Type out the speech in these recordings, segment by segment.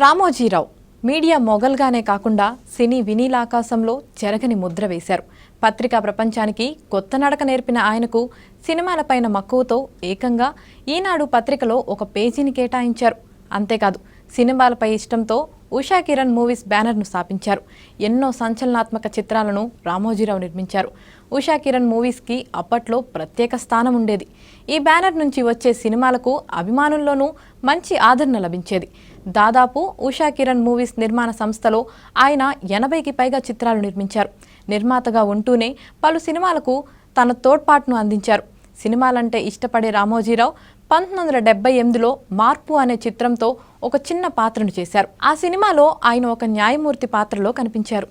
Ramoji Rao media మొగల్గానే కాకుండా సినీ వినీలాకాశంలో చెరగని ముద్ర వేశారు. పత్రికా ప్రపంచానికి కొత్త నడక నేర్పిన ఆయనకు సినిమాలపైన మక్కువతో ఏకంగా ఈనాడు పత్రికలో ఒక పేజీని కేటాయించారు. అంతేకాదు సినిమాలపై ఇష్టంతో ఉషా కిరణ్ మూవీస్ బ్యానర్ను స్థాపించారు. ఎన్నో సంచలనాత్మక చిత్రాలను రామోజీరావు నిర్మించారు. ఉషా కిరణ్ మూవీస్కి అప్పట్లో ప్రత్యేక స్థానం ఉండేది. ఈ బ్యానర్ నుంచి వచ్చే సినిమాలకు అభిమానుల్లోనూ మంచి ఆదరణ లభించేది. దాదాపు ఉషా కిరణ్ మూవీస్ నిర్మాణ సంస్థలో ఆయన ఎనభైకి పైగా చిత్రాలు నిర్మించారు. నిర్మాతగా ఉంటూనే పలు సినిమాలకు తన తోడ్పాటును అందించారు. సినిమాలంటే ఇష్టపడే రామోజీరావు పంతొమ్మిది వందల డెబ్బై ఎనిమిదిలో మార్పు అనే చిత్రంతో ఒక చిన్న పాత్రను చేశారు. ఆ సినిమాలో ఆయన ఒక న్యాయమూర్తి పాత్రలో కనిపించారు.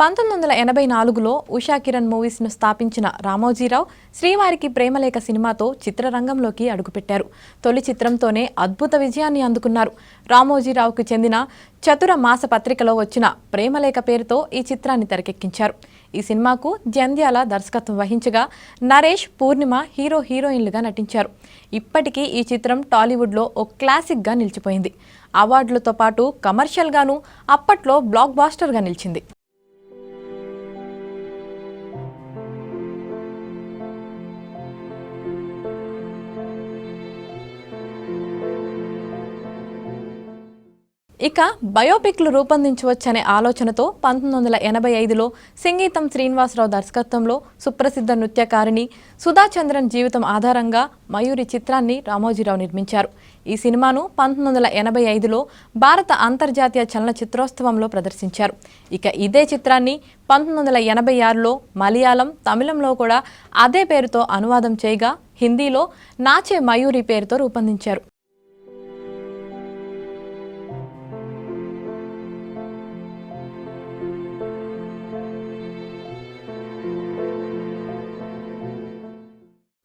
పంతొమ్మిది వందల ఎనభై నాలుగులో ఉషా కిరణ్ మూవీస్ను స్థాపించిన రామోజీరావు శ్రీవారికి ప్రేమలేఖ సినిమాతో చిత్రరంగంలోకి అడుగుపెట్టారు. తొలి చిత్రంతోనే అద్భుత విజయాన్ని అందుకున్నారు. రామోజీరావుకు చెందిన చతుర మాస పత్రికలో వచ్చిన ప్రేమలేఖ పేరుతో ఈ చిత్రాన్ని తెరకెక్కించారు. ఈ సినిమాకు జంధ్యాల దర్శకత్వం వహించగా నరేష్ పూర్ణిమ హీరో హీరోయిన్లుగా నటించారు. ఇప్పటికీ ఈ చిత్రం టాలీవుడ్లో ఓ క్లాసిక్గా నిలిచిపోయింది. అవార్డులతో పాటు కమర్షియల్గాను అప్పట్లో బ్లాక్ బాస్టర్గా నిలిచింది. ఇక బయోపిక్లు రూపొందించవచ్చనే ఆలోచనతో పంతొమ్మిది వందల ఎనభై ఐదులో సంగీతం శ్రీనివాసరావు దర్శకత్వంలో సుప్రసిద్ధ నృత్యకారిణి సుధాచంద్రన్ జీవితం ఆధారంగా మయూరి చిత్రాన్ని రామోజీరావు నిర్మించారు. ఈ సినిమాను పంతొమ్మిది వందల ఎనభై ఐదులో భారత అంతర్జాతీయ చలనచిత్రోత్సవంలో ప్రదర్శించారు. ఇక ఇదే చిత్రాన్ని పంతొమ్మిది వందల ఎనభై ఆరులో మలయాళం తమిళంలో కూడా అదే పేరుతో అనువాదం చేయగా హిందీలో నాచే మయూరి పేరుతో రూపొందించారు.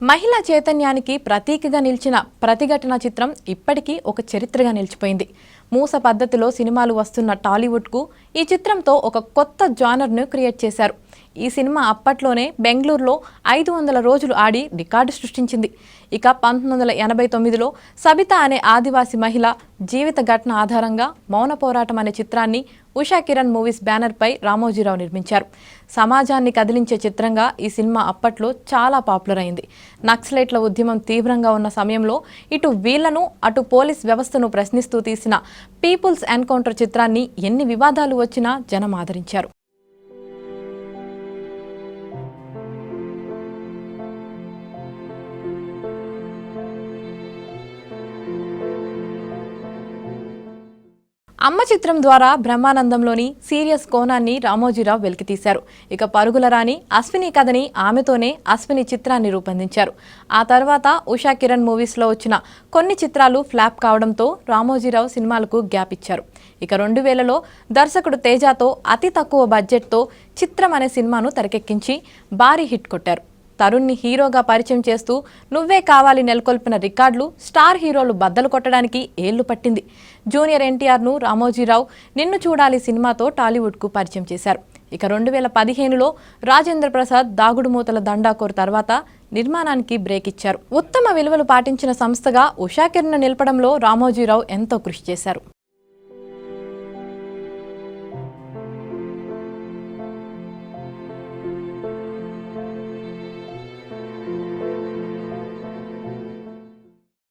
మహిళా చైతన్యానికి ప్రతీకగా నిలిచిన ప్రతిఘటన చిత్రం ఇప్పటికీ ఒక చరిత్రగా నిలిచిపోయింది. మూస పద్ధతిలో సినిమాలు వస్తున్న టాలీవుడ్కు ఈ చిత్రంతో ఒక కొత్త జానర్ను క్రియేట్ చేశారు. ఈ సినిమా అప్పట్లోనే బెంగళూరులో ఐదు వందల రోజులు ఆడి రికార్డు సృష్టించింది. ఇక పంతొమ్మిది వందల ఎనభై తొమ్మిదిలో సబిత అనే ఆదివాసి మహిళ జీవిత ఘటన ఆధారంగా మౌన పోరాటం అనే చిత్రాన్ని ఉషా కిరణ్ మూవీస్ బ్యానర్పై రామోజీరావు నిర్మించారు. సమాజాన్ని కదిలించే చిత్రంగా ఈ సినిమా అప్పట్లో చాలా పాపులర్ అయింది. నక్సలైట్ల ఉద్యమం తీవ్రంగా ఉన్న సమయంలో ఇటు వీళ్ళను అటు పోలీస్ వ్యవస్థను ప్రశ్నిస్తూ తీసిన పీపుల్స్ ఎన్కౌంటర్ చిత్రాన్ని ఎన్ని వివాదాలు వచ్చినా జనం ఆదరించారు. అమ్మ చిత్రం ద్వారా బ్రహ్మానందంలోని సీరియస్ కోణాన్ని రామోజీరావు వెలికితీశారు. ఇక పరుగుల రాణి అశ్విని కథని ఆమెతోనే అశ్విని చిత్రాన్ని రూపొందించారు. ఆ తర్వాత ఉషా కిరణ్ మూవీస్లో వచ్చిన కొన్ని చిత్రాలు ఫ్లాప్ కావడంతో రామోజీరావు సినిమాలకు గ్యాప్ ఇచ్చారు. ఇక రెండు వేలలో దర్శకుడు తేజాతో అతి తక్కువ బడ్జెట్తో చిత్రం అనే సినిమాను తెరకెక్కించి భారీ హిట్ కొట్టారు. తరుణ్ని హీరోగా పరిచయం చేస్తూ నువ్వే కావాలి నెలకొల్పిన రికార్డులు స్టార్ హీరోలు బద్దలు కొట్టడానికి ఏళ్ళు పట్టింది. జూనియర్ ఎన్టీఆర్ను రామోజీరావు నిన్ను చూడాలి సినిమాతో టాలీవుడ్కు పరిచయం చేశారు. ఇక రెండు వేల పదిహేనులో రాజేంద్ర ప్రసాద్ దాగుడు మూతల దండాకోరు తర్వాత నిర్మాణానికి బ్రేక్ ఇచ్చారు. ఉత్తమ విలువలు పాటించిన సంస్థగా ఉషాకిరణ్ నిలపడంలో రామోజీరావు ఎంతో కృషి చేశారు.